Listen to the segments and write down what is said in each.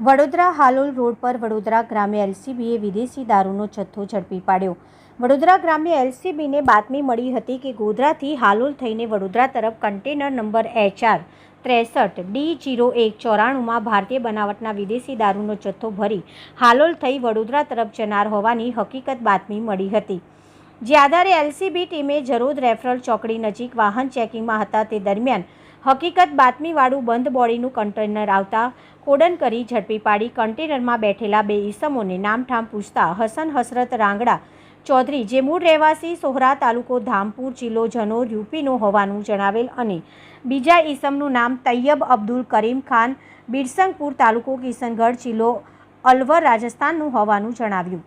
Vadodara Halol road પર વડોદરા ગ્રામ્ય એલસીબીએ વિદેશી દારૂનો જથ્થો ઝડપી પાડ્યો. વડોદરા ગ્રામ્ય એલસીબીને બાતમી મળી હતી કે ગોધરાથી હાલોલ થઈને વડોદરા તરફ કન્ટેનર નંબર એચઆર ત્રેસઠ ડી જીરો એક ચોરાણુંમાં ભારતીય બનાવટના વિદેશી દારૂનો જથ્થો ભરી હાલોલ થઈ વડોદરા તરફ જનાર હોવાની હકીકત બાતમી મળી હતી. જે આધારે એલસીબી ટીમે જરોદ રેફરલ ચોકડી નજીક વાહન ચેકિંગમાં હતા તે દરમિયાન હકીકત બાતમીવાળું બંધ બોડીનું કન્ટેનર આવતા કોડન કરી ઝડપી પાડી કન્ટેનરમાં બેઠેલા બે ઈસમોને નામઠામ પૂછતા હસન હસરત રાંગડા ચૌધરી, જે મૂળ રહેવાસી સોહરા તાલુકો ધામપુર જિલ્લો જનોર, યુપીનો હોવાનું જણાવેલ અને બીજા ઈસમનું નામ તૈયબ અબ્દુલ કરીમ ખાન, બિરસંગપુર તાલુકો કિશનગઢ જિલ્લો અલવર, રાજસ્થાનનું હોવાનું જણાવ્યું.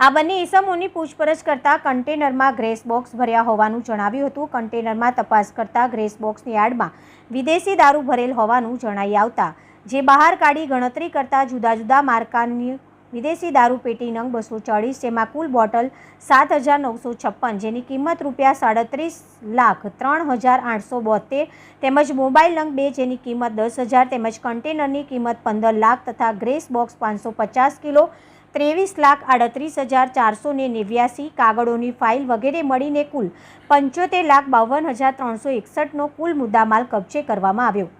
આ બંને ઇસમોની પૂછપરછ કરતા કન્ટેનરમાં ગ્રેસ બોક્સ ભર્યા હોવાનું જણાવ્યું હતું. કન્ટેનરમાં તપાસ કરતા ગ્રેસ બોક્સની યાર્ડમાં વિદેશી દારૂ ભરેલ હોવાનું જણાઈ આવતા. જે બહાર કાઢી ગણતરી કરતા જુદા જુદા માર્કાની વિદેશી દારૂ પેટી નંગ બસો ચાળીસ, જેમાં કુલ બોટલ સાત હજાર નવસો છપ્પન, જેની કિંમત રૂપિયા સાડત્રીસ લાખ ત્રણ હજાર આઠસો બોતેર, તેમજ મોબાઈલ નંગ બે, જેની કિંમત દસ હજાર, તેમજ કન્ટેનરની કિંમત પંદર લાખ તથા ગ્રેસ બોક્સ પાંચસો પચાસ કિલો, ત્રેવીસ લાખ આડત્રીસ હજાર ચારસો ને નેવ્યાસી, કાગળોની ફાઇલ વગેરે મળીને કુલ પંચોતેર લાખ બાવન હજાર ત્રણસો એકસઠનો કુલ મુદ્દામાલ કબજે કરવામાં આવ્યો.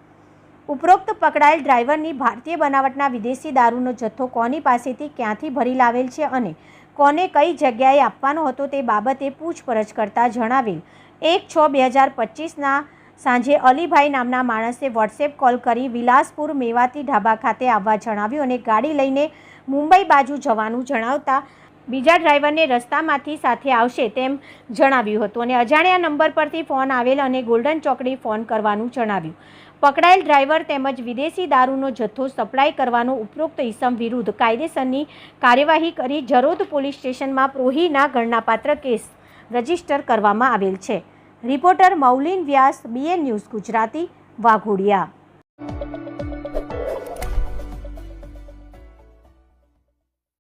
ઉપરોક્ત પકડાયેલ ડ્રાઈવરની ભારતીય બનાવટના વિદેશી દારૂનો જથ્થો કોની પાસેથી ક્યાંથી ભરી લાવેલ છે અને કોને કઈ જગ્યાએ આપવાનો હતો તે બાબતે પૂછપરછ કરતા જણાવેલ. એક છ બે હજાર પચીસના સાંજે અલીભાઈ નામના માણસે વોટ્સએપ કોલ કરી વિલાસપુર મેવાતી ઢાબા ખાતે આવવા જણાવ્યું અને ગાડી લઈને મુંબઈ બાજુ જવાનું જણાવતા બીજા ડ્રાઈવરને રસ્તામાંથી સાથે આવશે તેમ જણાવ્યું હતું અને અજાણ્યા નંબર પરથી ફોન આવેલ અને ગોલ્ડન ચોકડી ફોન કરવાનું જણાવ્યું. પકડાયેલ ડ્રાઈવર તેમજ વિદેશી દારૂનો જથ્થો સપ્લાય કરવાનો ઉપરોક્ત ઇસમ વિરુદ્ધ કાયદેસરની કાર્યવાહી કરી જરોદ પોલીસ સ્ટેશનમાં પ્રોહીના ગણનાપાત્ર કેસ રજિસ્ટર કરવામાં આવેલ છે. Reporter Maulin Vyas BN news Gujarati, Waghodia.